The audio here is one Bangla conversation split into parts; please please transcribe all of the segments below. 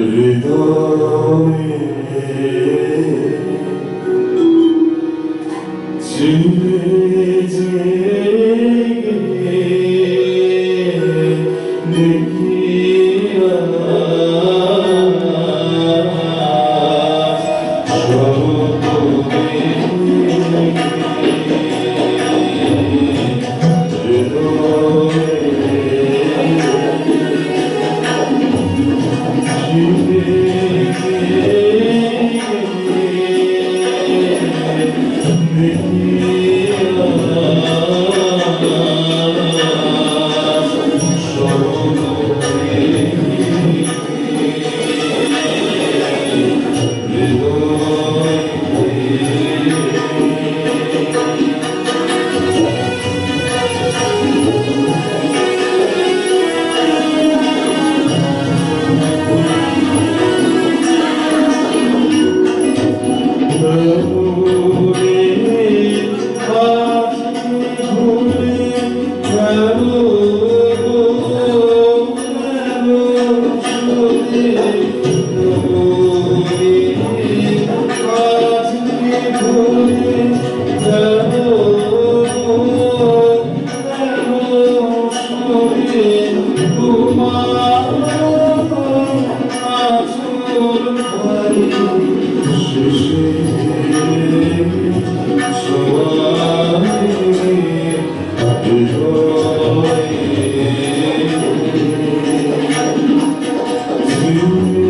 Domine, de Deus. Oh you.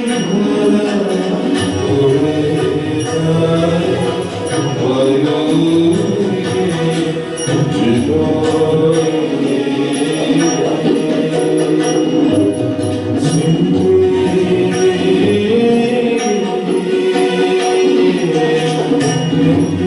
Oh,